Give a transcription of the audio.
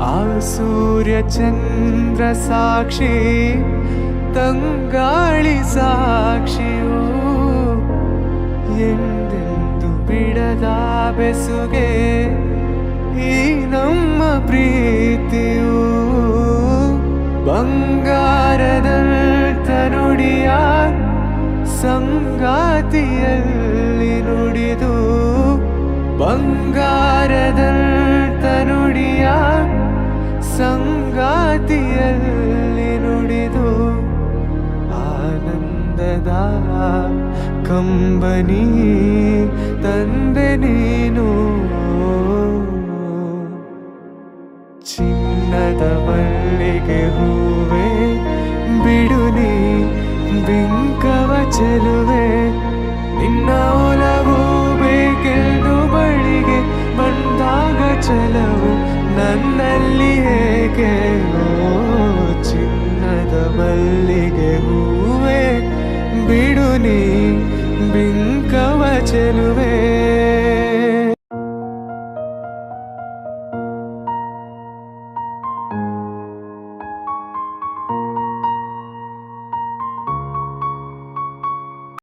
ಆ ಸೂರ್ಯ ಚಂದ್ರ ಸಾಕ್ಷಿ, ತಂಗಾಳಿ ಸಾಕ್ಷಿಯು ಎಂದೆಂದು ಬಿಡದ ಬೆಸುಗೆ ಈ ನಮ್ಮ ಪ್ರೀತಿಯು? ಬಂಗಾರದ ತರುಡಿಯ ಸಂಗಾತಿಯಲ್ಲಿ ನುಡಿದು ಬಂಗಾರದಂತ ಆನಂದದ ಕಂಬನಿ, ತಂದೆ ನೀನು. ಚಿನ್ನದ ಬಳ್ಳಿಗೆ ಹೂವೆ ಬಿಡುನಿ ಬಿಂಕವ ಚೆಲುವೆ. ನಿನ್ನ ಒಲವು ಬೇಕೆಂದು ಬಳಿಗೆ ಬಂದಾಗ ಚಲವು ನನ್ನಲ್ಲಿ ಹೇಗೆ Gecenin